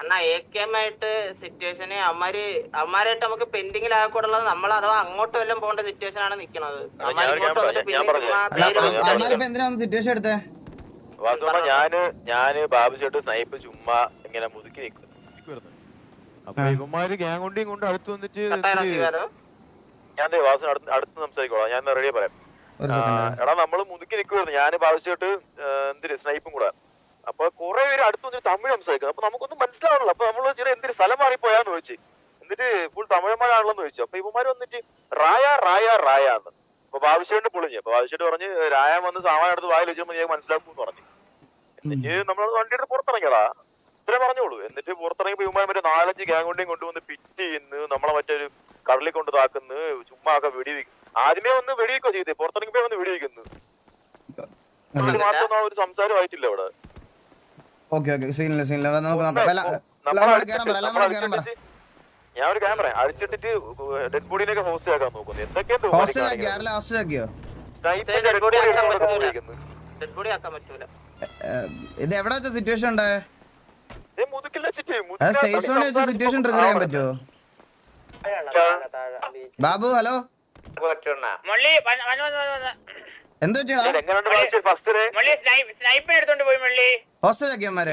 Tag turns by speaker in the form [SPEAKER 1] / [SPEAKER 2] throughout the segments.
[SPEAKER 1] Anna A K M ആയിട്ട് സിറ്റുവേഷന് അവന്മാര് അവന്മാരായിട്ട് നമുക്ക് പെൻഡിങ്ങിലാകൂടുള്ളത് നമ്മൾ അഥവാ അങ്ങോട്ട് വല്ലതും പോകേണ്ട സിറ്റുവേഷൻ ആണ് നിക്കണത്.
[SPEAKER 2] സിറ്റുവേഷൻ എടുത്തേ
[SPEAKER 3] ഞാൻ ഞാൻ ബാബു ചേട്ട് സ്നൈപ്പ് ചുമ്മാ ഇങ്ങനെ മുതുക്കി നിൽക്കും
[SPEAKER 4] വരുന്നത്. അപ്പൊ ഇവന്മാര് ഗ്യാങ് കൊണ്ടിയും കൊണ്ട് അടുത്ത് വന്നിട്ട്?
[SPEAKER 3] ഞാൻ ദേ വാസുവിന് അടുത്ത് അടുത്ത് സംസാരിക്കോളാം. ഞാൻ റെഡിയാ പറയാം. എടാ നമ്മൾ മുതുക്കി നിൽക്കുവായിരുന്നു ഞാൻ ബാബു ചേട്ട് എന്തിന് സ്നൈപ്പും കൂടെ. അപ്പൊ കുറെ പേര് അടുത്ത് വന്നിട്ട് തമിഴ് സംസാരിക്കുന്നത് അപ്പൊ നമുക്കൊന്നും മനസ്സിലാവണല്ലോ അപ്പൊ നമ്മൾ ചെറിയ എന്തിന് സ്ഥലം മാറിപ്പോയാന്ന് ചോദിച്ചു. എന്നിട്ട് ഫുൾ തമിഴന്മാരാണല്ലോ ചോദിച്ചു. അപ്പൊ ഇവന്മാര് വന്നിട്ട് റായ റായ റായ എന്ന്. അപ്പൊ ബാബുശ്ശേട്ട് പൊളിഞ്ഞു. അപ്പൊ ബാബുശ്ശേട്ട് പറഞ്ഞ് രായ വന്ന് സാമാൻ എടുത്ത് വായിൽ വെച്ചപ്പോ ഞാൻ മനസ്സിലാക്കും എന്ന് പറഞ്ഞു. എന്നിട്ട് നമ്മൾ വണ്ടിയുടെ പുറത്തിറങ്ങിയതാ. ഇത്രേ പറഞ്ഞോളൂ. എന്നിട്ട് പുറത്തിറങ്ങിയപ്പോ ഇവന്മാർ മറ്റേ നാലഞ്ച് ഗ്യാങ് കൊണ്ടേയും കൊണ്ടുവന്ന് പിറ്റ് ചെയ്യുന്നു. നമ്മളെ മറ്റൊരു കടലിൽ കൊണ്ട് താക്കുന്നു ചുമ്മാ ഒക്കെ വെടിവെക്കും ആദ്യമേ വന്ന് വെടിവെക്കോ ചെയ്തേ. പുറത്തിറങ്ങിയപ്പോ വന്ന് വെടിവെക്കുന്നു. മാത്രമൊന്നും ആ ഒരു സംസാരമായിട്ടില്ല ഇവിടെ.
[SPEAKER 2] Okay okay. സീനില്ല സീനില്ല നമുക്ക് നോക്കാം. വല്ല
[SPEAKER 3] നമ്മൾ
[SPEAKER 2] ഒരു ക്യാമറ എല്ലാവരോട് കയറാൻ പറ
[SPEAKER 3] ഞാൻ ഒരു ക്യാമറ അടിച്ചിട്ടിട്ട് ഡെഡ് ബോഡിയിലേക്ക് ഹോസ്റ്റ് ആക്കാൻ നോക്കുന്നു. എന്തൊക്കെയാണ്
[SPEAKER 2] ഹോസ്റ്റ് ആക്കിയോ? ആരെല്ലാം ഹോസ്റ്റ് ആക്കിയോ?
[SPEAKER 1] ഡെഡ് ബോഡി ആക്കാൻ പറ്റൂല. ഡെഡ് ബോഡി ആക്കാൻ
[SPEAKER 2] പറ്റില്ല ഇത് എവിടെ വെച്ച സിറ്റുവേഷൻ ഉണ്ടായേ?
[SPEAKER 3] മുതുക്കിൽ വെച്ചിട്ട്
[SPEAKER 2] അത് സേഫ് സോണിൽ വെച്ച സിറ്റുവേഷൻ ട്രിഗർ ചെയ്യാൻ പറ്റോ ബാബു ഹലോ?
[SPEAKER 5] മുള്ളി വന്ന് വന്ന് വന്ന്.
[SPEAKER 2] എന്ത്
[SPEAKER 3] ഡേ
[SPEAKER 5] മുള്ളി സ്നൈ- സ്നൈപ്പർ എടുത്തോണ്ട് പോയി മുള്ളി
[SPEAKER 2] ഹോസ്റ്റൽ ആക്കിയന്മാരെ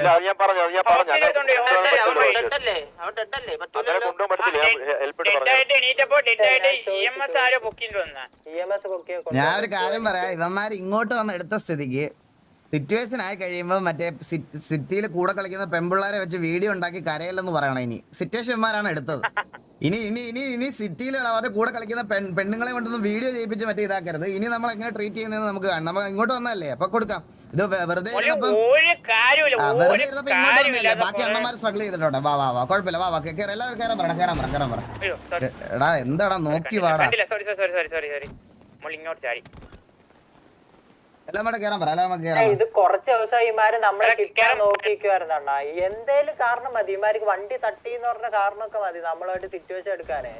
[SPEAKER 5] ആരോ ബുക്കിംഗ്
[SPEAKER 2] ഞാൻ ഒരു കാര്യം പറയാം ഇവന്മാർ ഇങ്ങോട്ട് വന്ന് എടുത്ത സ്ഥിതിക്ക് സിറ്റുവേഷൻ ആയി കഴിയുമ്പോൾ മറ്റേ സിറ്റിയിൽ കൂടെ കളിക്കുന്ന പെമ്പിള്ളാരെ വെച്ച് വീഡിയോ ഉണ്ടാക്കി കരയില്ലെന്ന് പറയണം ഇനി. സിറ്റുവേഷൻ ഇവന്മാരാണ് എടുത്തത്. ഇനി ഇനി ഇനി ഇനി സിറ്റിയിൽ അവരുടെ കൂടെ കളിക്കുന്ന പെൺ പെണ്ണുങ്ങളെ കൊണ്ടൊന്നും വീഡിയോ ചെയ്യിപ്പിച്ച് മറ്റേ ഇതാക്കരുത്. ഇനി നമ്മൾ എങ്ങനെ ട്രീറ്റ് ചെയ്യുന്നത് നമുക്ക് കാണാം. നമ്മൾ ഇങ്ങോട്ട് വന്നല്ലേ അപ്പൊ കൊടുക്കാം. ഇത് വെറുതെ ഇരുന്നപ്പോ ഇങ്ങോട്ട് വന്നല്ലേ? ബാക്കി അണ്ണന്മാർ സ്ട്രഗിൾ ചെയ്തിട്ടുണ്ട്. വാ വാ വാ കുഴപ്പമില്ല വാ വാ കേറ എല്ലാവരും കയറാൻ പറ കയറാൻ പറ കയറാൻ പറ. എടാ എന്താടാ നോക്കി വാടാ.
[SPEAKER 5] കണ്ടില്ല. Sorry sorry sorry sorry sorry മുള്ളി ഇങ്ങോട്ട് ചാടി
[SPEAKER 2] എല്ലാം കൂടെ കയറാൻ പറ എല്ലാം കൂടെ കയറാൻ പറ
[SPEAKER 6] ഇത് കുറച്ച് ദിവസം ഇമാര് നമ്മളെ കിട്ടാൻ നോക്കിക്കുവായിരുന്നാ എന്തേലും കാരണം മതി. ഇമാർക്ക് വണ്ടി തട്ടി എന്ന് പറഞ്ഞ കാരണമൊക്കെ മതി നമ്മളായിട്ട് സിറ്റുവേഷൻ എടുക്കാനേ.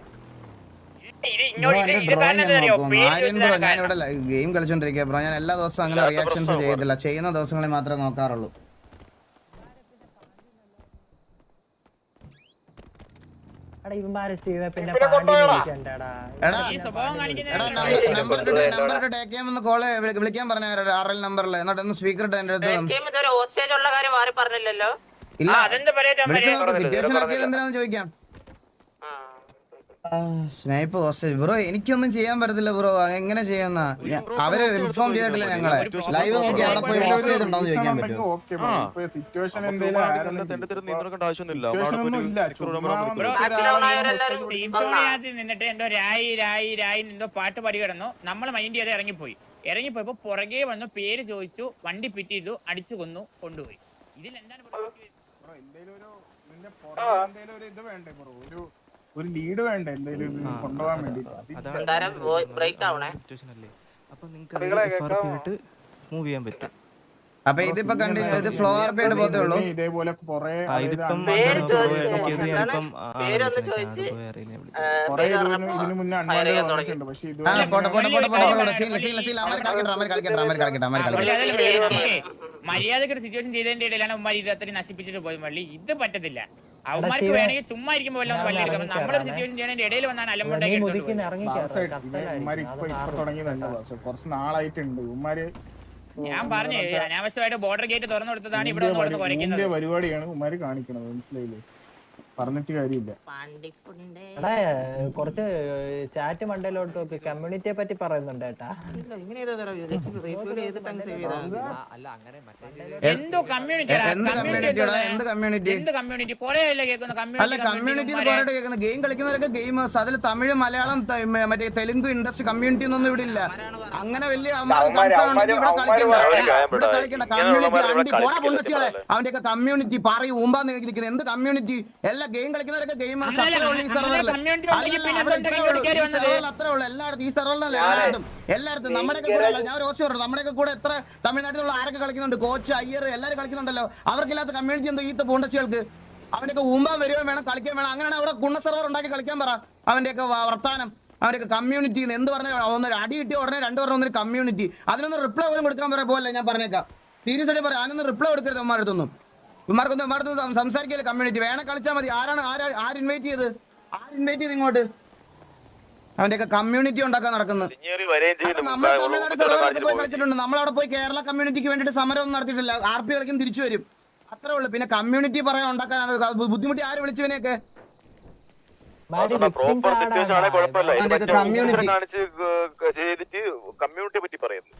[SPEAKER 2] ഗെയിം കളിച്ചോണ്ടിരിക്കുക ബ്രോ ഞാൻ എല്ലാ ദിവസവും അങ്ങനെ റിയാക്ഷൻസ് ചെയ്യത്തില്ല. ചെയ്യുന്ന ദിവസങ്ങളെ മാത്രമേ നോക്കാറുള്ളൂ
[SPEAKER 6] എടാ ഇവന്മാര് സ്റ്റീവെ പിന്നെ പാണ്ടി വിളിക്കണ്ടടാ
[SPEAKER 2] എടാ
[SPEAKER 5] ഈ സ്വഭാവം
[SPEAKER 2] എടാ
[SPEAKER 5] കാണിക്കുന്നതിന്
[SPEAKER 2] നമ്പർ നമ്പർ നമ്പർ ടേക്ക് ചെയ്യാൻ ഒന്ന് കോൾ വിളിക്കാൻ പറഞ്ഞ നമ്പറിൽ എന്നിട്ട് ഒന്ന് സ്പീക്കർ ഇട്ട് എന്റെ അടുത്ത് ഇല്ല. വിളിച്ചു നോക്ക്. സിറ്റുവേഷൻ ആക്കിയത് എന്തിനാന്ന് ചോദിക്കാം. സ്നൈപ്പ് ഹോസ്റ്റേജ് ബ്രോ എനിക്കൊന്നും ചെയ്യാൻ പറ്റത്തില്ല ബ്രോ. എങ്ങനെ ചെയ്യാന്ന? അവർ ഇൻഫോം ചെയ്തിട്ടില്ല ഞങ്ങളെ. ലൈവ് നോക്കി അവിടെ പോയി ഹോസ്റ്റേജ് ചോദിക്കാൻ
[SPEAKER 5] നിന്നിട്ട് എന്തോ രായി രായി രായി എന്തോ പാട്ട് പാടി കിടന്നു. നമ്മൾ മൈൻഡ് ചെയ്ത് ഇറങ്ങിപ്പോയി. ഇറങ്ങിപ്പോയപ്പോ പുറകെ വന്നു പേര് ചോദിച്ചു വണ്ടി പിറ്റ് ചെയ്തു അടിച്ചു കൊന്നു കൊണ്ടുപോയി. ഇതിൽ എന്താണ് ബ്രോ
[SPEAKER 7] ബ്രോ, എന്തേലും ഒരു വേണ്ടേ? ലീഡ് വേണ്ട എന്തെങ്കിലും കൊണ്ടുപോകാൻ വേണ്ടിട്ട്.
[SPEAKER 8] അപ്പൊ മൂവ് ചെയ്യാൻ പറ്റും.
[SPEAKER 2] അപ്പൊ ഇതിപ്പോ കണ്ടിന്യൂ ഇത് ഫ്ലോ ആർ ആയിട്ട് പോകത്തേ ഉള്ളൂ?
[SPEAKER 7] ഇതേപോലെ കൊറേ
[SPEAKER 5] മര്യാദയ്ക്ക് ഒരു സിറ്റുവേഷൻ ചെയ്തതിന്റെ ഇടയിലാണ് ഉമ്മാരി ഇത് അത്രയും നശിപ്പിച്ചിട്ട് പോയി മള്ളി ഇത് പറ്റത്തില്ല. അവന്മാർക്ക് വേണമെങ്കിൽ ചുമ്മാ ഇരിക്കുമ്പോൾ വല്ല ഒന്ന്
[SPEAKER 6] ഞാൻ
[SPEAKER 5] വള്ളി എടുക്കാം. നമ്മളൊരു സിറ്റുവേഷൻ ചെയ്യണതിന്റെ ഇടയിൽ വന്നാണ്
[SPEAKER 6] അലമ്പുണ്ടായിട്ട്
[SPEAKER 5] അലമ്പുണ്ടാക്കി
[SPEAKER 7] കുറച്ച് നാളായിട്ടുണ്ട്. ഉമ്മാര്
[SPEAKER 5] ഞാൻ പറഞ്ഞു അനാവശ്യമായിട്ട് ബോർഡർ ഗേറ്റ് തുറന്നു കൊടുത്തതാണ് ഇവിടെ
[SPEAKER 7] പരിപാടിയാണ് ഉമ്മാര് കാണിക്കണത്. മനസ്സിലായില്ലേ? പറഞ്ഞിട്ട് കാര്യമില്ല.
[SPEAKER 6] കുറച്ച് ചാറ്റ് മണ്ടയിലോട്ട് നോക്ക്. കമ്മ്യൂണിറ്റിയെ പറ്റി പറയുന്നുണ്ട്.
[SPEAKER 5] എന്തോ കമ്മ്യൂണിറ്റി
[SPEAKER 2] ഗെയിം കളിക്കുന്നവരൊക്കെ ഗെയിമേഴ്സ് അതിൽ തമിഴ് മലയാളം മറ്റേ തെലുങ്ക് ഇൻഡസ്ട്രി കമ്മ്യൂണിറ്റി ഒന്നും ഇവിടെ ഇല്ല. അങ്ങനെ വലിയ ഇവിടെ കളിക്കണ്ട. ഇവിടെ കളിക്കണ്ട. കമ്മ്യൂണിറ്റി അവന്റെയൊക്കെ കമ്മ്യൂണിറ്റി പറയും. ഊമ്പാന്ന് കേൾക്കുന്നത് എന്ത് കമ്മ്യൂണിറ്റി എല്ലാ ഗെയിം കളിക്കുന്നവരൊക്കെ
[SPEAKER 5] ഗെയിം
[SPEAKER 2] അത്രേ ഉള്ളൂ. എല്ലായിടത്തും ഈ സെർവറിലല്ല എല്ലായിടത്തും. എല്ലായിടത്തും. നമ്മുടെ കൂടെ അല്ല ഞാൻ ഓപ്ഷൻ പറഞ്ഞു നമ്മുടെ കൂടെ എത്ര തമിഴ്നാട്ടിലുള്ള ആരൊക്കെ കളിക്കുന്നുണ്ട്? കോച്ച് അയ്യർ എല്ലാവരും കളിക്കുന്നുണ്ടല്ലോ. അവർക്കില്ലാത്ത കമ്മ്യൂണിറ്റി എന്തോ ഈ പൂണ്ടച്ചികൾക്ക്? അവനൊക്കെ ഊമ്പാൻ വരികയും വേണം കളിക്കാൻ വേണം. അങ്ങനെയാണ് അവിടെ ഗുണ സെർവർ ഉണ്ടാക്കി കളിക്കാൻ പറ. അവന്റെയൊക്കെ വർത്താനം. അവരൊക്കെ കമ്മ്യൂണിറ്റി എന്ത് പറഞ്ഞാൽ ഒന്ന് അടി കിട്ടിയ ഉടനെ രണ്ടു പറഞ്ഞ ഒന്നൊരു കമ്മ്യൂണിറ്റി അതിനൊന്നും റിപ്ലൈ പോലും കൊടുക്കാൻ പറയാ പോലെ ഞാൻ പറഞ്ഞേക്കാം. സീരിയസ് ആയിട്ട് പറയാം അതിനൊന്നും റിപ്ലൈ കൊടുക്കരുത് അമ്മമാരടുത്തൊന്നും ഇവന്മാർക്കൊന്നും ഇവന്മാർക്കൊന്നും സംസാരിക്കില്ല കമ്മ്യൂണിറ്റി വേണേ കളിച്ചാൽ മതി. ആരാണ് ആരാ ആര് ഇൻവൈറ്റ് ചെയ്ത്? ആര് ഇൻവൈറ്റ് ചെയ്ത് ഇങ്ങോട്ട്? അവന്റെയൊക്കെ കമ്മ്യൂണിറ്റി ഉണ്ടാക്കാൻ
[SPEAKER 3] നടക്കുന്നത്
[SPEAKER 2] നമ്മൾ തമിഴ്നാട് സെർവറിലൊക്കെ പോയി കളിച്ചിട്ടുണ്ട്. നമ്മളവിടെ പോയി കേരള കമ്മ്യൂണിറ്റിക്ക് വേണ്ടിയിട്ട് സമരം ഒന്നും നടത്തിയിട്ടില്ല. ആർ പി കളിക്കും തിരിച്ചു വരും. അത്രേ ഉള്ളൂ. പിന്നെ കമ്മ്യൂണിറ്റി പറയാൻ ഉണ്ടാക്കാൻ ബുദ്ധിമുട്ടി ആര് വിളിച്ചവനെയൊക്കെ?
[SPEAKER 3] കമ്മ്യൂണിറ്റി സിറ്റുവേഷൻ ആണെങ്കിൽ കുഴപ്പമില്ല. ഇത്
[SPEAKER 2] അതിന്റെ
[SPEAKER 3] മറ്റേ
[SPEAKER 2] community.
[SPEAKER 3] ഊസരം കാണിച്ച് ക- ചെയ്തിട്ട് കമ്മ്യൂണിറ്റിയെ പറ്റി പറയുന്നു.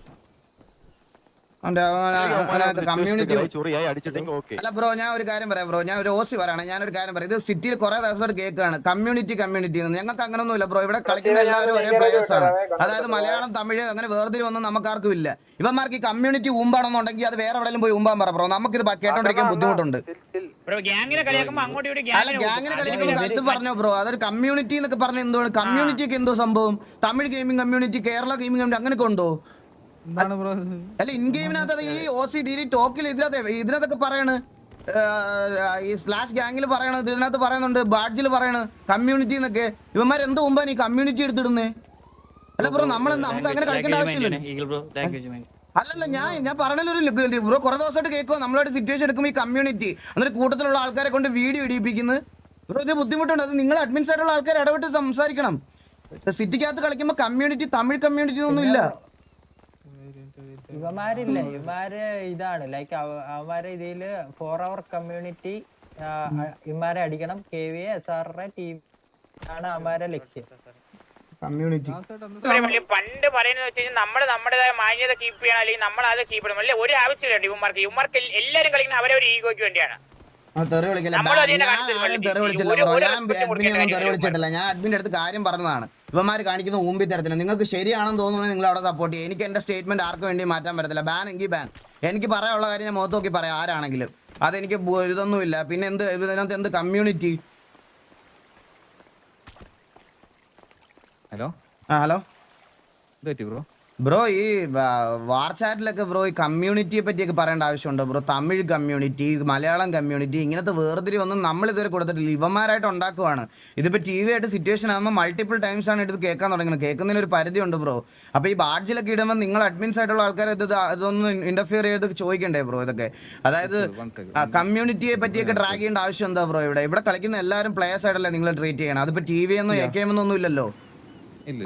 [SPEAKER 2] കമ്മ്യൂണിറ്റി
[SPEAKER 4] ചൊറിയായി അടിച്ചിട്ടെങ്കിൽ ഓക്കെ.
[SPEAKER 2] അല്ല ബ്രോ ഞാൻ ഒരു കാര്യം പറയാം ബ്രോ. ഞാൻ ഒരു ഓസി പറയണേ ഞാനൊരു കാര്യം പറയാം. ഇത് സിറ്റിയിൽ കുറെ ദിവസമായിട്ട് കേൾക്കാണ് കമ്മ്യൂണിറ്റി കമ്മ്യൂണിറ്റി ഞങ്ങൾക്ക് ഞങ്ങൾക്ക് അങ്ങനൊന്നുമില്ല ബ്രോ. ഇവിടെ കളിക്കുന്ന എല്ലാവരും ഒരേ പ്ലേയേഴ്സ് ആണ്. അതായത് മലയാളം തമിഴ് അങ്ങനെ വേർതിരിവൊന്നും നമുക്കാർക്കും ഇല്ല. ഇവന്മാർക്ക് ഈ കമ്മ്യൂണിറ്റി ഊമ്പാണെന്നുണ്ടെങ്കിൽ അത് വേറെ എവിടെയെങ്കിലും പോയി ഊമ്പാൻ പറ ബ്രോ. നമുക്കിത് കേട്ടോണ്ടിരിക്കാൻ ബുദ്ധിമുട്ടുണ്ട്.
[SPEAKER 5] ബ്രോ ഗ്യാങ്ങിനെ
[SPEAKER 2] കളിയാക്കുമ്പോൾ അടുത്ത് പറഞ്ഞോ ബ്രോ. അതൊരു കമ്മ്യൂണിറ്റി എന്നൊക്കെ പറഞ്ഞ എന്തോ കമ്മ്യൂണിറ്റി ഒക്കെ എന്തോ സംഭവം? Tamil gaming community Kerala gaming community അങ്ങനെയൊക്കെ ഉണ്ടോ? അല്ല ഇൻ ഗെയിമിനകത്ത് ഈ ഒ സി ഡി ടോക്കിൽ ഇതിനകത്ത് ഇതിനകത്തൊക്കെ പറയണ് ഈ സ്ലാഷ് ഗാങ്ങിൽ പറയണത് ഇതിനകത്ത് പറയുന്നുണ്ട് ബാഡ്ജിൽ പറയണ് കമ്മ്യൂണിറ്റി എന്നൊക്കെ ഇവന്മാർ എന്ത് മുമ്പാണ് ഈ കമ്മ്യൂണിറ്റി എടുത്തിടുന്നേ? അല്ല ബ്രോ നമ്മൾ നമുക്ക് അങ്ങനെ കളിക്കേണ്ട ആവശ്യമില്ല അല്ലല്ല ഞാൻ ഞാൻ പറഞ്ഞൊരു ബ്രോ കുറെ ദിവസമായിട്ട് കേൾക്കുമോ നമ്മളായിട്ട് സിറ്റുവേഷൻ എടുക്കുമ്പോൾ ഈ കമ്മ്യൂണിറ്റി എന്നിട്ട് കൂട്ടത്തിലുള്ള ആൾക്കാരെ കൊണ്ട് വീഡിയോ ഇടിയിപ്പിക്കുന്നത് ബ്രോ ഇതിന് ബുദ്ധിമുട്ടുണ്ട്. അത് നിങ്ങൾ അഡ്മിൻസ് ആയിട്ടുള്ള ആൾക്കാർ ഇടപെട്ട് സംസാരിക്കണം. സിറ്റിക്കകത്ത് കളിക്കുമ്പോൾ കമ്മ്യൂണിറ്റി തമിഴ് കമ്മ്യൂണിറ്റി ഒന്നും ഇല്ല
[SPEAKER 6] ഇവന്മാരില്ല ഇവന്മാര് ഇതാണ്. ലൈക്ക് അവന്മാരെ ഇതിൽ ഫോർ അവർ കമ്മ്യൂണിറ്റി ഇവന്മാരെ അടിക്കണം. K V S R team ആണ് അവന്മാരെ ലക്ഷ്യം.
[SPEAKER 2] കമ്മ്യൂണിറ്റി
[SPEAKER 5] വലിയ പണ്ട് പറയുന്നത് വെച്ച് കഴിഞ്ഞാൽ നമ്മൾ നമ്മുടേതായ മാന്യത കീപ്പ് ചെയ്യണം അല്ലെങ്കിൽ നമ്മൾ അത് കീപ്പ് ചെയ്യണം. അല്ലെ ഒരു ആവശ്യമില്ല ഇവന്മാർക്ക്. ഇവന്മാർക്ക് എൽ- എല്ലാവരും കളിക്കുന്ന അവരെ ഒരു ഈഗോയ്ക്ക് വേണ്ടിയാണ്.
[SPEAKER 2] തെറി വിളിക്കില്ല?
[SPEAKER 5] നമ്മൾ അതിനെ
[SPEAKER 2] ഞാൻ തെറി വിളിച്ചില്ല ബ്രോ അഡ്മിനെ ഒന്നും തെറി വിളിച്ചിട്ടില്ല. ഞാൻ അഡ്മിന്റെ അടുത്ത് കാര്യം പറഞ്ഞതാണ്. ഇവന്മാർ കാണിക്കുന്ന ഊമ്പി തരത്തില്ല. നിങ്ങൾക്ക് ശരിയാണെന്ന് തോന്നുന്നത് നിങ്ങൾ അവിടെ സപ്പോർട്ട് ചെയ്യും എനിക്ക് എന്റെ സ്റ്റേറ്റ്മെന്റ് ആർക്കും വേണ്ടി മാറ്റാൻ പറ്റത്തില്ല. ബാൻ എങ്കിൽ ബാൻ എനിക്ക് പറയാനുള്ള കാര്യം ഞാൻ മുഖത്ത് നോക്കി പറയാം ആരാണെങ്കിലും. അതെനിക്ക് ഇതൊന്നുമില്ല. പിന്നെ എന്ത് ഇതിനകത്ത് എന്ത് കമ്മ്യൂണിറ്റി
[SPEAKER 8] ഹലോ
[SPEAKER 2] ആ ഹലോ
[SPEAKER 8] ബ്രോ?
[SPEAKER 2] ബ്രോ ഈ വാർച്ചാറ്റിലൊക്കെ ബ്രോ ഈ കമ്മ്യൂണിറ്റിയെ പറ്റിയൊക്കെ പറയേണ്ട ആവശ്യമുണ്ടോ bro Tamil community Malayalam community ഇങ്ങനത്തെ വേർതിരിവൊന്നും നമ്മൾ ഇതുവരെ കൊടുത്തിട്ടില്ല. ഇവന്മാരായിട്ട് ഉണ്ടാക്കുവാണ്. ഇതിപ്പോൾ ടി വി ആയിട്ട് സിറ്റുവേഷൻ ആകുമ്പോൾ മൾട്ടിപ്പിൾ ടൈംസ് ആണ് ഇത് കേൾക്കാൻ തുടങ്ങുന്നത്. കേൾക്കുന്നതിന് ഒരു പരിധിയുണ്ട് ബ്രോ അപ്പോൾ ഈ ബാഡ്ജിലൊക്കെ ഇടുമ്പോൾ നിങ്ങൾ അഡ്മിൻസ് ആയിട്ടുള്ള ആൾക്കാർ ഇത് അതൊന്നും ഇതൊന്നും ഇന്റർഫിയർ ചെയ്ത് ചോദിക്കണ്ടേ ബ്രോ ഇതൊക്കെ? അതായത് കമ്മ്യൂണിറ്റിയെ പറ്റിയൊക്കെ ട്രാക്ക് ചെയ്യേണ്ട ആവശ്യം എന്താ ബ്രോ ഇവിടെ? ഇവിടെ കളിക്കുന്ന എല്ലാവരും പ്ലേയേഴ്സ് ആയിട്ടല്ലേ നിങ്ങൾ ട്രീറ്റ് ചെയ്യണം? അതിപ്പോൾ ടി വി എന്നോ എ കെ എം എന്നൊന്നും ഇല്ലല്ലോ.
[SPEAKER 8] ഇല്ല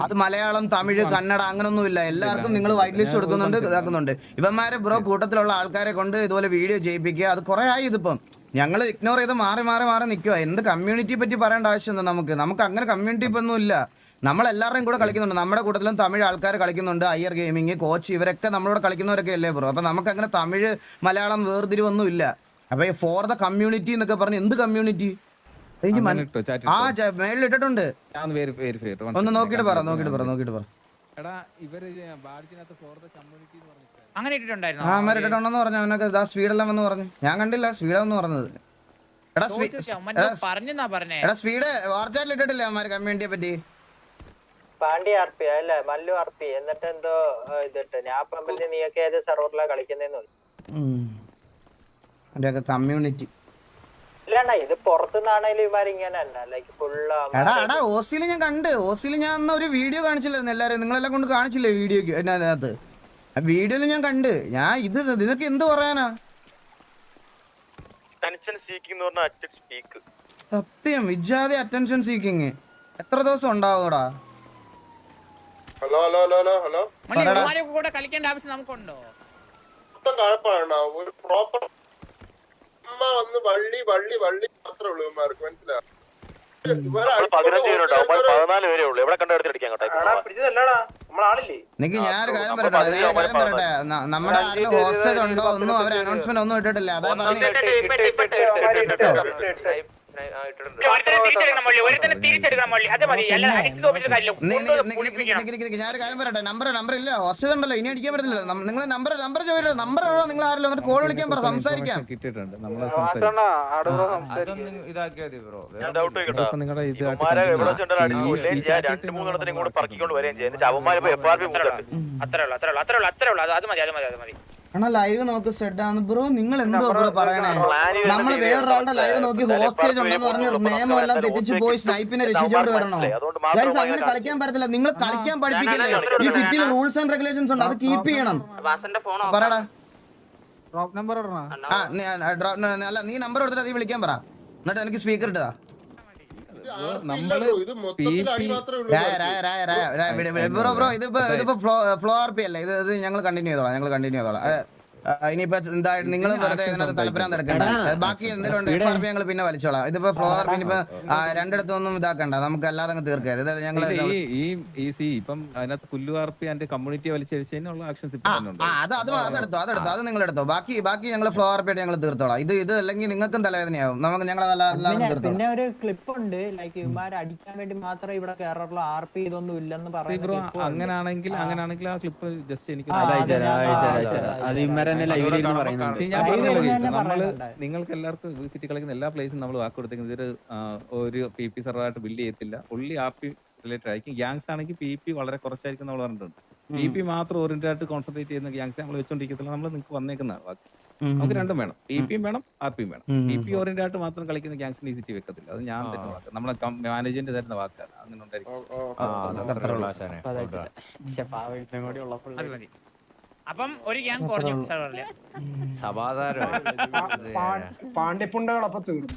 [SPEAKER 2] അത് മലയാളം തമിഴ് കന്നഡ അങ്ങനൊന്നുമില്ല. എല്ലാവർക്കും നിങ്ങൾ വൈറ്റ് ലിസ്റ്റ് കൊടുക്കുന്നുണ്ട് ഇതാക്കുന്നുണ്ട്. ഇവന്മാരെ ബ്രോ കൂട്ടത്തിലുള്ള ആൾക്കാരെ കൊണ്ട് ഇതുപോലെ വീഡിയോ ചെയ്യിപ്പിക്കുക. അത് കുറെ ആയി ഇതിപ്പം. ഞങ്ങൾ ഇഗ്നോർ ചെയ്ത് മാറി മാറി മാറി നിൽക്കുക എന്ത് കമ്മ്യൂണിറ്റിയെ പറ്റി പറയേണ്ട ആവശ്യം എന്താ നമുക്ക്? നമുക്ക് അങ്ങനെ കമ്മ്യൂണിറ്റി ഇപ്പം ഒന്നും ഇല്ല. നമ്മൾ കൂടെ കളിക്കുന്നുണ്ട്. നമ്മുടെ കൂട്ടത്തിലും തമിഴ് ആൾക്കാർ കളിക്കുന്നുണ്ട്. അയ്യർ ഗെയിമിങ് കോച്ച് ഇവരൊക്കെ നമ്മളോട് കളിക്കുന്നവരൊക്കെ അല്ലേ ബ്രോ അപ്പം നമുക്ക് അങ്ങനെ തമിഴ് മലയാളം വേർതിരിവൊന്നും ഇല്ല. അപ്പോൾ ഈ ഫോർ ദ കമ്മ്യൂണിറ്റി എന്നൊക്കെ പറഞ്ഞ് എന്ത് കമ്മ്യൂണിറ്റി എനിക്ക് ആ. മേളിൽ ഇട്ടിട്ടുണ്ട്
[SPEAKER 8] ഞാൻ വെരിഫൈ വെരിഫൈ
[SPEAKER 2] ഒന്ന് നോക്കിയിട്ട് പറ നോക്കിയിട്ട് പറ നോക്കിയിട്ട് പറ.
[SPEAKER 8] എടാ ഇവർ ബാഡ്ജിനകത്ത് ഫോർ ദ കമ്മ്യൂണിറ്റി എന്ന് പറഞ്ഞിട്ട്
[SPEAKER 5] അങ്ങനെ ഇട്ടിട്ടുണ്ടായിരുന്നു.
[SPEAKER 2] ആ അമ്മ ഇട്ടിട്ടുണ്ടെന്ന് പറഞ്ഞു അവനൊക്കെ ഇതാ സ്പീഡെല്ലാം വന്ന് പറഞ്ഞു. ഞാൻ കണ്ടില്ല സ്പീഡെന്ന് പറഞ്ഞത്. എടാ സ്പീഡ് എടാ
[SPEAKER 5] പറഞ്ഞേ?
[SPEAKER 2] എടാ സ്പീഡ് വാർച്ചാറ്റിൽ ഇട്ടിട്ടില്ലേ അവന്മാർ കമ്മ്യൂണിറ്റിയെ പറ്റി?
[SPEAKER 6] പാണ്ടി ആർ പി അല്ലേ? മല്ലു ആർ പി എന്നിട്ട് എന്തോ ആ, ഇതിട്ട്. ഞാൻ പമ്പിൽ നീയൊക്കെ ഏത് സെർവറിലാ കളിക്കുന്നതെന്ന്
[SPEAKER 2] കമ്മ്യൂണിറ്റി. എടാ എടാ ഓസിയിൽ ഞാൻ കണ്ട് ഓസിയിൽ ഞാൻ അന്ന് ഒരു വീഡിയോ കാണിച്ചില്ലായിരുന്നു എല്ലാരും നിങ്ങളെല്ലാം കൊണ്ട് കാണിച്ചില്ലേ വീഡിയോക്ക് അതിനകത്ത്? ആ വീഡിയോയിൽ ഞാൻ കണ്ട്. ഞാൻ ഇത് നിനക്ക് എന്ത് പറയാനാ?
[SPEAKER 3] എന്ന്
[SPEAKER 2] സത്യം വിജാതി അറ്റൻഷൻ സീക്കിങ് എത്ര ദിവസം ഉണ്ടാവൂടാ
[SPEAKER 7] hello hello
[SPEAKER 5] hello
[SPEAKER 2] hello
[SPEAKER 5] hello. കൂടെ കളിക്കേണ്ട ആവശ്യം നമുക്കുണ്ടോ?
[SPEAKER 7] ഒരു പ്രോപ്പർ അമ്മ വന്ന് വള്ളി വള്ളി വള്ളി മാത്രമേ ഉള്ളൂ ഇവന്മാർക്ക് മനസ്സിലാ
[SPEAKER 3] നമ്മൾ പതിനഞ്ച് പേരുണ്ട് അവന്മാർ ഉള്ളൂ എവിടെ കണ്ടെടുത്ത് അടിക്കാൻ കേട്ടോ
[SPEAKER 7] പിടിച്ചതല്ലടാ നമ്മളാളില്ലേ
[SPEAKER 2] നിനക്ക് ഞാൻ ഒരു കാര്യം പറയട്ടെ ഞാൻ ഒരു കാര്യം പറയട്ടെ നമ്മുടെ ആരെങ്കിലും ഹോസ്റ്റേജ് ഉണ്ടോ ഒന്നും അവർ അനൗൺസ്മെന്റ് ഒന്നും ഇട്ടിട്ടില്ല അതാ പറഞ്ഞു ഞാനൊരു കാര്യം പറയട്ടെ? നമ്പർ നമ്പർ ഇല്ല ഹോസ്റ്റേജ് ഉണ്ടല്ലോ. ഇനി അടിക്കാൻ പറ്റില്ല നിങ്ങൾ നമ്പർ നമ്പർ ചോദിച്ചോ നമ്പർ എവിടെ നിങ്ങൾ ആരല്ലോ എന്നിട്ട് കോൾ വിളിക്കാൻ പറ. സംസാരിക്കാം.
[SPEAKER 5] അത്രേ ഉള്ളൂ അത്രേ ഉള്ളൂ. അത്രേ ഉള്ളൂ അത്രേ ഉള്ളൂ അത്രേ ഉള്ളൂ. അത് അത് മതി അത് മതി അത് മതി.
[SPEAKER 2] ആണോ ലൈവ് നോക്ക് സെഡ് ആണ് ബ്രോ നിങ്ങൾ എന്തോ ബ്രോ പറയണേ? നമ്മൾ വേറൊരാളുടെ ലൈവ് നോക്കി ഹോസ്റ്റേജ് ഉണ്ടെന്ന് പറഞ്ഞു നിയമം എല്ലാം തെറ്റിച്ച് പോയി സ്നൈപ്പിനെ രക്ഷിച്ചോണ്ട് വരണോ? ഗൈസ് അങ്ങനെ കളിക്കാൻ പറ്റത്തില്ല. നിങ്ങൾ കളിക്കാൻ പഠിപ്പിക്കില്ലേ? ഈ സിറ്റിയിൽ റൂൾസ് ആൻഡ് റെഗുലേഷൻസ് ഉണ്ട്. അത് കീപ്പ് ചെയ്യണം.
[SPEAKER 1] വാസന്റെ ഫോൺ
[SPEAKER 2] പറയടാ
[SPEAKER 8] ഡ്രോപ്പ് നമ്പർ ഇടണോ?
[SPEAKER 2] ആ നീ- ആ, അല്ല നീ നമ്പർ കൊടുത്തിട്ട് നീ വിളിക്കാൻ പറ. എന്നിട്ട് എനിക്ക് സ്പീക്കർ ഇട്ടതാ. ബ്രോ ബ്രോ ഇതിപ്പോ ഇതിപ്പോ ഫ്ലോ ഫ്ലോ ആർ പി അല്ലേ? ഇത് ഇത് ഞങ്ങൾ കണ്ടിന്യൂ ചെയ്തോളാം ഞങ്ങൾ കണ്ടിന്യൂ ചെയ്തോളാം. ഇനിയിപ്പോ എന്തായാലും നിങ്ങൾ വെറുതെ ഇതിനകത്ത് തലപ്പരാൻ നടക്കണ്ട. ബാക്കി എന്തെങ്കിലും ഉണ്ട് എഫ് ആർ പി ഞങ്ങൾ പിന്നെ വലിച്ചോളാം. ഇതിപ്പോ ഫ്ലോർ ഇനിയിപ്പോ രണ്ടിടത്തൊന്നും ഇതാക്കണ്ട. നമുക്ക് അല്ലാതെ അങ്ങ് തീർക്കാം. ഇത് ഞങ്ങൾ
[SPEAKER 8] ഈ ഈ ഈ സി ഇപ്പം അതിനകത്ത് പുല്ലു അതിന്റെ കമ്മ്യൂണിറ്റി വലിച്ചഴിച്ചതിനുള്ള ആക്ഷൻസ്
[SPEAKER 2] അത് അത് അതെടുത്തോ അതെടുത്തോ. അത് നിങ്ങൾ എടുത്തോ. ബാക്കി ബാക്കി ഞങ്ങൾ ഫ്ലോ ആർ പി ആയിട്ട് ഞങ്ങൾ തീർത്തോളാം. ഇത് ഇത് അല്ലെങ്കിൽ നിങ്ങൾക്കും തലവേദനയാവും. നമുക്ക് ഞങ്ങൾ അല്ലാതെ
[SPEAKER 6] പിന്നെ ഒരു ക്ലിപ്പ് ഉണ്ട് ലൈക്ക് അടിക്കാൻ വേണ്ടി മാത്രമേ ഇവിടെ കേരളത്തിലുള്ള ആർ പി ഇതൊന്നും ഇല്ലെന്ന് പറയുന്നത്
[SPEAKER 8] അങ്ങനാണെങ്കിൽ അങ്ങനാണെങ്കിൽ ആ ക്ലിപ്പ് ജസ്റ്റ് എനിക്ക്
[SPEAKER 9] തന്നെ
[SPEAKER 8] ലൈബ്രറി ഞാൻ പറഞ്ഞല്ലോ
[SPEAKER 6] നമ്മൾ
[SPEAKER 8] നിങ്ങൾക്ക് എല്ലാവർക്കും സിറ്റി കളിക്കുന്ന എല്ലാ പ്ലേസും നമ്മൾ വാക്ക് കൊടുത്തേക്കുന്നത്. ഇതൊരു ആ, ഒരു പി പി സെർവറായിട്ട് ബിൽഡ് ചെയ്യത്തില്ല. ഉള്ളി ആർ പി റിലേറ്റഡ് ആയിരിക്കും. ഗ്യാങ്സ് ആണെങ്കിൽ പി പി വളരെ കുറച്ചായിരിക്കും നമ്മൾ പറഞ്ഞിട്ടുണ്ട്. പി പി മാത്രം ഓറിയന്റഡ് ആയിട്ട് കോൺസെൻട്രേറ്റ് ചെയ്യുന്ന ഗ്യാങ്സ് നമ്മൾ വെച്ചോണ്ടിരിക്കത്തില്ല. നമ്മൾ നിങ്ങൾക്ക് വന്നേക്കുന്ന വാക്ക്. നമുക്ക് രണ്ടും വേണം. പി പിയും വേണം ആർ പിയും വേണം. പി പി ഓറിയന്റഡ് ആയിട്ട് മാത്രം കളിക്കുന്ന ഗ്യാങ്സിന് ഈ സിറ്റി വെക്കത്തില്ല. അത് ഞാൻ തരുന്ന വാക്ക്. നമ്മളെ മാനേജ്മെന്റ് തരുന്ന വാക്കാണ്. അങ്ങനെ ഉണ്ടായിരിക്കും.
[SPEAKER 2] അത്രേ ഉള്ളൂ.
[SPEAKER 9] പക്ഷെ പാവം കൂടി ഉള്ളപ്പോൾ
[SPEAKER 5] അത് മതി. അപ്പം ഒരു ഗ്യാങ് കുറഞ്ഞു സെർവറിൽ
[SPEAKER 7] പാണ്ഡ്യപ്പുണ്ടകൾ അപ്പൊ തീർന്നു.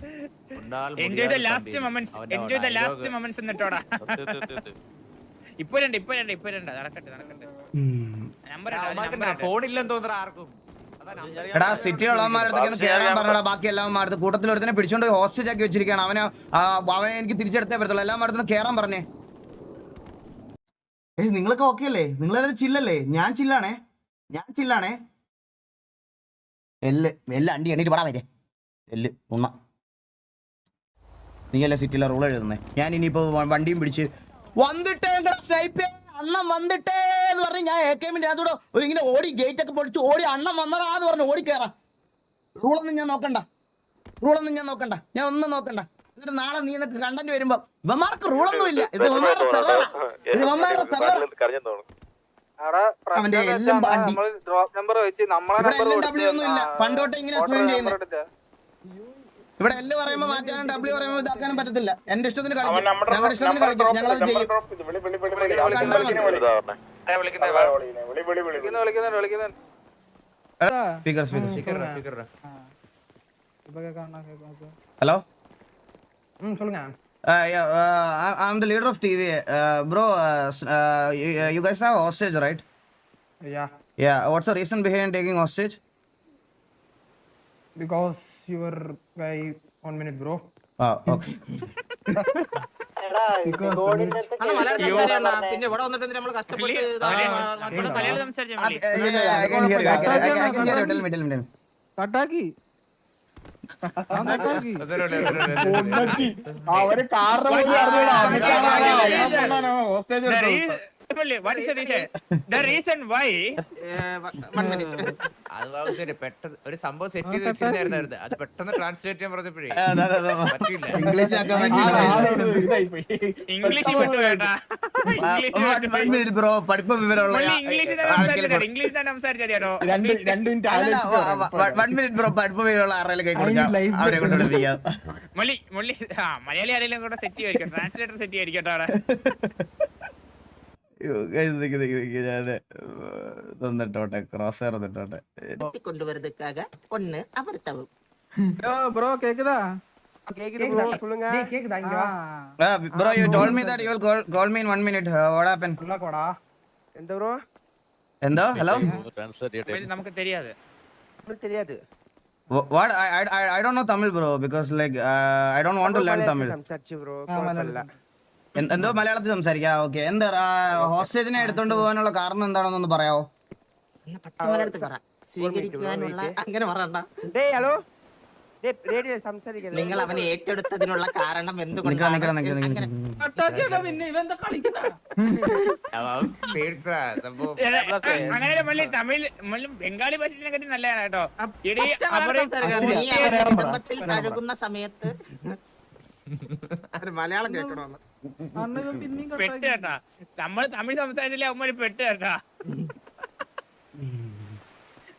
[SPEAKER 5] Enjoy the last moments enjoy the last moments എന്നിട്ടോടാ. ഇപ്പൊ രണ്ട് ഇപ്പൊ രണ്ട് ഇപ്പൊ രണ്ട്. നടക്കട്ടെ നടക്കട്ടെ. നമ്പർ
[SPEAKER 9] ഫോണില്ലെന്ന് തോന്നുന്നു ആർക്കും.
[SPEAKER 2] എടാ ഒന്ന് കേറാൻ പറഞ്ഞടാ ബാക്കി എല്ലാവന്മാരുടെ കൂട്ടത്തിൽ ഒരുത്തനെ പിടിച്ചോണ്ട് ഹോസ്റ്റേജ് ആക്കി വെച്ചിരിക്കുകയാണ്. അവനെ അവനെ എനിക്ക് തിരിച്ചെടുത്തേ പറ്റത്തുള്ളൂ. എല്ലാവരുടെ കേറാൻ പറഞ്ഞേ. ഏയ് നിങ്ങളൊക്കെ ഓക്കെ അല്ലേ? നിങ്ങളെല്ലാവരും ചില്ലല്ലേ ഞാൻ ചില്ലാണേ ഞാൻ ചില്ലാണേ എല്ല് എല്ല് അണ്ടി എണ്ണീറ്റ് പടാ വരെ. എല്ല് ഉണ്ണ നീയല്ലേ സിറ്റിയിലെ റൂൾ എഴുതുന്നേ? ഞാൻ ഇനിയിപ്പോ വണ്ടിയും പിടിച്ച് വന്നിട്ടേ സ്നൈപ്പേ അണ്ണൻ വന്നിട്ടേ എന്ന് പറഞ്ഞ് ഞാൻ എ കെ എമ്മിന്റെ അതോടെ ഇങ്ങനെ ഓടി ഗേറ്റ് ഒക്കെ പൊളിച്ച് ഓടി അണ്ണം വന്നടാ എന്ന് പറഞ്ഞ് ഓടി കയറാം റൂളൊന്നും ഞാൻ നോക്കണ്ട. റൂളൊന്നും ഞാൻ നോക്കണ്ട. ഞാൻ ഒന്നും നോക്കണ്ട. എന്നിട്ട് നാളെ നീ എന്നൊക്കെ കണ്ടന്റ് വരുമ്പോ ഇവന്മാർക്ക് റൂളൊന്നും ഇല്ല ഇത് ഇവന്മാരുടെ സെർവറാ ഇവന്മാരുടെ സെർവറാ അവന്റെ എല്ലാം ബാണ്ടി
[SPEAKER 7] ഡ്രോപ്പ് നമ്പർ വെച്ച് നമ്മളെ
[SPEAKER 2] ഇവിടെ എല്ലാം ഡബ്ല്യൂ ഒന്നും ഇല്ല പണ്ടോട്ടെ ഇങ്ങനെ എക്സ്പ്ലെയിൻ ചെയ്യുന്നത് ഇവിടെ എല്ലാം പറയുമ്പോ മാറ്റാനും ഡബ്ല്യൂ പറയുമ്പോ ഇതാക്കാനും പറ്റത്തില്ല എന്റെ ഇഷ്ടത്തിന് കളിക്കും ഞങ്ങളുടെ ഇഷ്ടത്തിന് കളിക്കും ഞങ്ങളത് ചെയ്യും സ്പീക്കർ സ്പീക്കർ
[SPEAKER 8] ഇപ്പൊ കേൾക്കാം
[SPEAKER 2] ഹലോ
[SPEAKER 7] சொல்லுங்க
[SPEAKER 2] Uh, yeah, uh, I- I'm the leader of TVA. Uh, bro, uh, uh, you, you guys have hostage, right?
[SPEAKER 7] Yeah,
[SPEAKER 2] Yeah. What's the reason behind taking hostage?
[SPEAKER 7] because your guy one minute bro.
[SPEAKER 2] Oh, okay.
[SPEAKER 1] പിന്നെ ഇവിടെ വന്നിട്ട് നമ്മൾ കഷ്ടപ്പെട്ട്
[SPEAKER 2] Uh, you.
[SPEAKER 8] കട്ടാക്കി
[SPEAKER 7] അവർ കാറിന് hostage
[SPEAKER 5] What is the reason? The reason why?
[SPEAKER 9] ഒരു പെട്ടെന്ന് ഒരു സംഭവം സെറ്റ് ചെയ്ത് വെച്ചിരുന്നായിരുന്നു അത്. പെട്ടെന്ന് ട്രാൻസ്ലേറ്റ് ചെയ്യാൻ പറഞ്ഞപ്പോഴേ. പറ്റില്ല
[SPEAKER 2] ആക്കാൻ. പഠിപ്പ് വിവരമുള്ള
[SPEAKER 5] ഇംഗ്ലീഷിൽ
[SPEAKER 2] ആർക്കെങ്കിലും കൊടു-
[SPEAKER 5] ഇംഗ്ലീഷ് തന്നെ
[SPEAKER 7] മിനിറ്റ്.
[SPEAKER 2] പഠിപ്പ് വിവരമുള്ള ആരെങ്കിലും കൈ കൊടുക്കാം. അവരെ കൊണ്ട് വിളിപ്പിക്കാം
[SPEAKER 5] മൊഴി മൊഴി ആ മലയാളി ആരെങ്കിലും കൂടെ സെറ്റ് ചെയ്യുമായിരിക്കും ട്രാൻസ്ലേറ്റർ സെറ്റ് ചെയ്യുമായിരിക്കും കേട്ടോ
[SPEAKER 2] ഞാന് തന്നിട്ടോട്ടെ ക്രോസ് ഹെയർ തന്നിട്ടോട്ടെ
[SPEAKER 1] കൊണ്ടുവരുന്നതുക്കാക ഒന്ന് അമൃതവും
[SPEAKER 8] ബ്രോ കേക്കുതാ
[SPEAKER 7] கேக்குதா இங்க வா
[SPEAKER 2] bro you told me that you will call call me in 1 minute what happen
[SPEAKER 7] உள்ள போடா
[SPEAKER 1] എന്താ ബ്രോ
[SPEAKER 2] എന്തോ ഹലോ
[SPEAKER 5] നമുക്ക് தெரியாது
[SPEAKER 2] what I I I don't know Tamil bro because like I don't want to learn Tamil
[SPEAKER 1] സംസാരിച്ചു bro
[SPEAKER 2] എന്ത്- എന്തോ മലയാളത്തിൽ സംസാരിക്കാ. ഓക്കെ. എന്താ ഹോസ്റ്റേജിനെ എടുത്തോണ്ട് പോകാനുള്ള കാരണം എന്താണെന്നൊന്ന് പറയാവോ?
[SPEAKER 1] നിങ്ങൾ അവനെ ഏറ്റെടുത്തതിനുള്ള കാരണം എന്തുകൊണ്ടാണ്? അങ്ങനെ-
[SPEAKER 5] തമിഴ് ബംഗാളി ഭാഷയെ നല്ലതാണ് കേട്ടോ.
[SPEAKER 1] കുടുംബത്തിൽ കഴുകുന്ന സമയത്ത് മലയാളം കേൾക്കണമെന്ന്
[SPEAKER 5] പെട്ട് കേട്ടാ. നമ്മൾ തമിഴ് സംസാരിച്ചില്ലേ അവന്മാര് പെട്ട് കേട്ടാ.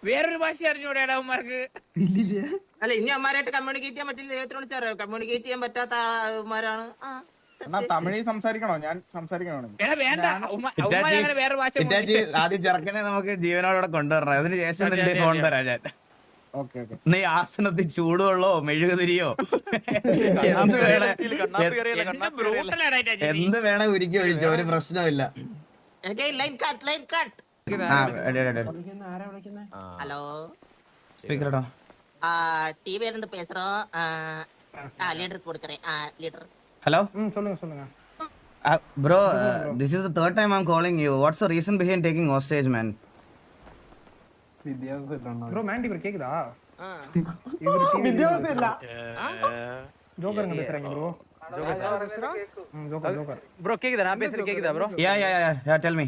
[SPEAKER 5] വേറൊരു ഭാഷ അറിഞ്ഞൂടെടാ അവന്മാർക്ക്?
[SPEAKER 1] അല്ല ഇനി അമ്മമാരായിട്ട് കമ്മ്യൂണിക്കേറ്റ് ചെയ്യാൻ പറ്റില്ല. ദൈവത്തിനോട് വിളിച്ചറിയോ? കമ്മ്യൂണിക്കേറ്റ് ചെയ്യാൻ പറ്റാത്ത ആൾമാരാണ് ആ
[SPEAKER 7] തമിഴ് സംസാരിക്കണോ? ഞാൻ സംസാരിക്കണോ?
[SPEAKER 5] വേണ്ട. അവന്മാ- അങ്ങനെ വേറെ ഭാഷ
[SPEAKER 2] ഇറ്റാച്ചി ആദ്യം ചെറുക്കനെ നമുക്ക് ജീവനോടെ കൊണ്ടുവരണം അതിന് ശേഷം നിന്റെ ഫോൺ തരാം ഞാൻ. നീ ആസനത്തിൽ ചൂടുവെള്ളോ മെഴുകുതിരിയോ? എന്ത് വേണേ?
[SPEAKER 5] എന്ത്
[SPEAKER 2] വേണേ ഉരുക്കി ഒഴിച്ചോ ഒരു പ്രശ്നമില്ല
[SPEAKER 1] hello.
[SPEAKER 2] T
[SPEAKER 7] V പേസറോ?
[SPEAKER 2] Leader hello? Bro this is the third time I'm calling you what's reason behind taking hostage man
[SPEAKER 7] bro Mandy bro கேக்குதா? இவரு வித்தியாசம் இல்ல. ஜோக்கருங்க பேசுறாங்க ப்ரோ. ஜோக்கர். ஜோக்கர்
[SPEAKER 10] ப்ரோ கேக்குதா? நான் பேசுறது கேக்குதா bro?
[SPEAKER 2] Yeah yeah yeah yeah tell me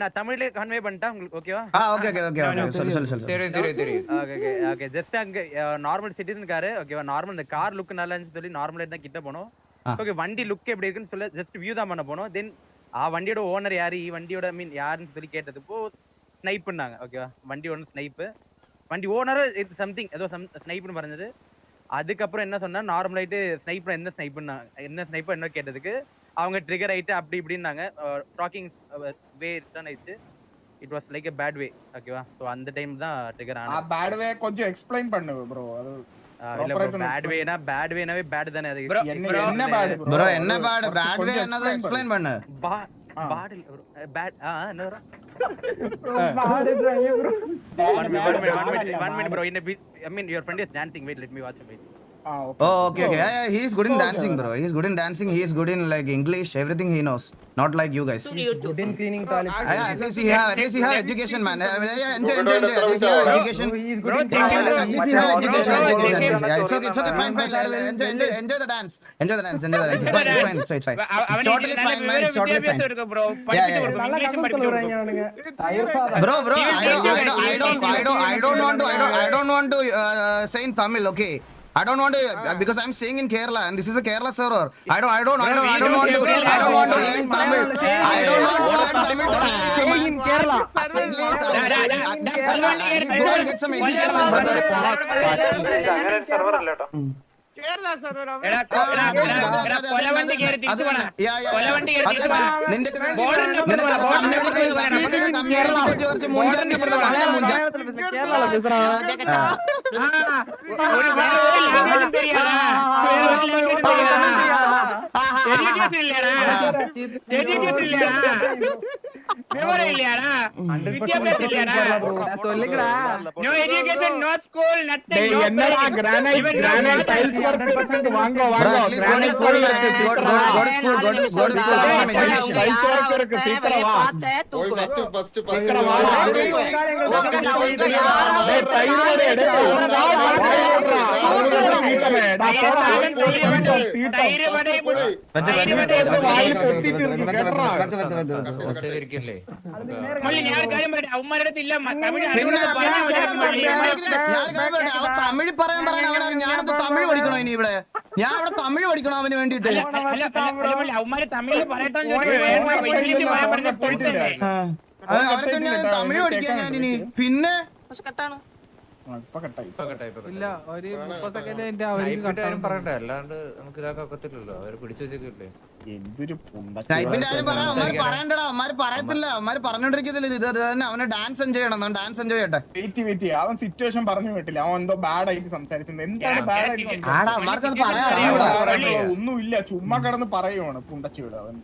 [SPEAKER 10] நான் தமிழ்ல கன்வே பண்ணிட்டா உங்களுக்கு ஓகேவா
[SPEAKER 2] ஆ ஓகே ஓகே ஓகே ஓகே சொல்லு சொல்லு சொல்லு
[SPEAKER 9] தெரியும் தெரியும் தெரியும்.
[SPEAKER 10] ஓகே ஓகே ஓகே ஜஸ்ட் அங்க நார்மல் சிட்டிசன் காரு ஓகேவா நார்மல் இந்த கார் லுக் நல்லா இருந்துச்சு சொல்லி நார்மலா தான் கிட்ட போனோம். ஓகே வண்டி லுக் எப்படி இருக்குன்னு சொல்ல ஜஸ்ட் வியூ தான் பண்ண போனோம். தென் ஆ வண்டியோட ஓனர் யாரு? வண்டியோட மீன் யாருன்னு சொல்லி கேட்டதுப்போ ஸ்னைப் பண்ணாங்க ஓகேவா வண்டி ஒன்று ஸ்னைப்பு வண்டி ஓனர் இது சம்திங் ஏதோ சம் ஸ்னைப்னு പറഞ്ഞത് அதுக்கப்புறம் என்ன சொன்னா நார்மலாயிட்டு ஸ்னைப்பர் என்ன ஸ்னைப்புன்னா என்ன ஸ்னைப்பர் என்ன கேட்டதுக்கு அவங்க ட்ரிகர் ஆயிட்டு அப்படி இப்படின்னாங்க ஸ்டாக்கிங் வே ரிட்டர்ன் ஆயிடுச்சு it was like a bad way ஓகேவா ஸோ அந்த டைம் தான் ட்ரிகர்
[SPEAKER 7] ஆ
[SPEAKER 10] ஆனது
[SPEAKER 7] பேட் வே கொஞ்சம் எக்ஸ்பிளைன் பண்ணு ப்ரோ அது
[SPEAKER 10] ஆ, இல்ல
[SPEAKER 7] proper
[SPEAKER 10] ப்ரோ
[SPEAKER 7] ஆ
[SPEAKER 10] பேட் வேனா பேட் வேனாவே பேட் தானே அது
[SPEAKER 5] Bro,
[SPEAKER 7] என்ன
[SPEAKER 5] bro,
[SPEAKER 7] என்ன பேட் ப்ரோ
[SPEAKER 2] ப்ரோ என்ன பேட் பேட் வே என்னது எக்ஸ்பிளைன் பண்ணு
[SPEAKER 10] I mean your friend is dancing wait let me watch wait
[SPEAKER 2] Oh okay he's good in dancing bro he's good in dancing he's good in like English everything he knows like like you guys
[SPEAKER 7] good in
[SPEAKER 2] cleaning టాలిబ్ at least he have at least he have education man yeah, enjoy enjoy enjoy at least he have education
[SPEAKER 5] bro
[SPEAKER 2] at least he have education education yeah, it's okay it's okay fine fine enjoy enjoy enjoy the dance enjoy the dance enjoy the dance it's fine it's fine it's, fine, it's, totally fine man it's totally fine
[SPEAKER 5] bro
[SPEAKER 2] yeah, yeah, bro bro I don't I don't I don't I don't want to I don't I don't want to say in Tamil okay I don't want to uh, because I'm staying in Kerala and this is a Kerala server. I don't, I don't, I don't, I don't want to, I don't want to learn Tamil. I don't want to learn Tamil. to
[SPEAKER 7] in Kerala
[SPEAKER 2] go and get some education, brother.
[SPEAKER 5] வித்தியாபியாசம் இல்லையாடா சொல்லுங்கடா no education no school nothing
[SPEAKER 7] என்னடா granite granite tiles
[SPEAKER 5] ഞാൻ കാര്യം അടുത്ത് ഇല്ല. തമിഴ്
[SPEAKER 2] തമിഴ് പറയാൻ പറയാൻ അവനാണ് ഞാനൊക്കെ തമിഴ് പഠിക്കണോ ഇനി ഇവിടെ? ഞാൻ അവിടെ തമിഴ് പഠിക്കണം അവന് വേണ്ടിട്ട്
[SPEAKER 5] അവന്മാര് തമിഴിൽ
[SPEAKER 2] തമിഴ് പഠിക്കാൻ ഞാൻ ഇനി പിന്നെ
[SPEAKER 10] ഇല്ല ഒരു മുപ്പത് സെക്കൻഡ്
[SPEAKER 9] പറയട്ടെ അല്ലാണ്ട് നമുക്ക് ഇതാക്കാൻ ഒക്കത്തില്ലല്ലോ. അവർ പിടിച്ചു വെച്ചേക്കില്ലേ
[SPEAKER 7] എന്തൊരു പുണ്ട
[SPEAKER 2] സ്നൈപ്പിന്റെ കാര്യം പറയാം. അവന്മാര് പറയണ്ടടാ. അവന്മാര് പറയത്തില്ല. അവന്മാര് പറഞ്ഞോണ്ടിരിക്കത്തില്ല. ഇത് തന്നെ അവന് ഡാൻസ് എൻജോയ് ചെയ്യണം. ഡാൻസ് എൻജോയ് ചെയ്യട്ടെ.
[SPEAKER 7] വെയിറ്റ് വെയിറ്റ് അവൻ സിറ്റുവേഷൻ പറഞ്ഞു കേട്ടില്ല. അവൻ എന്തോ ബാഡ് ആയിട്ട് സംസാരിച്ചത്? എന്താണ് ബാഡ്? ഒന്നുമില്ല. ചുമ്മാ കടന്ന് പറയുവാണ് പുണ്ടച്ചിവിടെ അവൻ.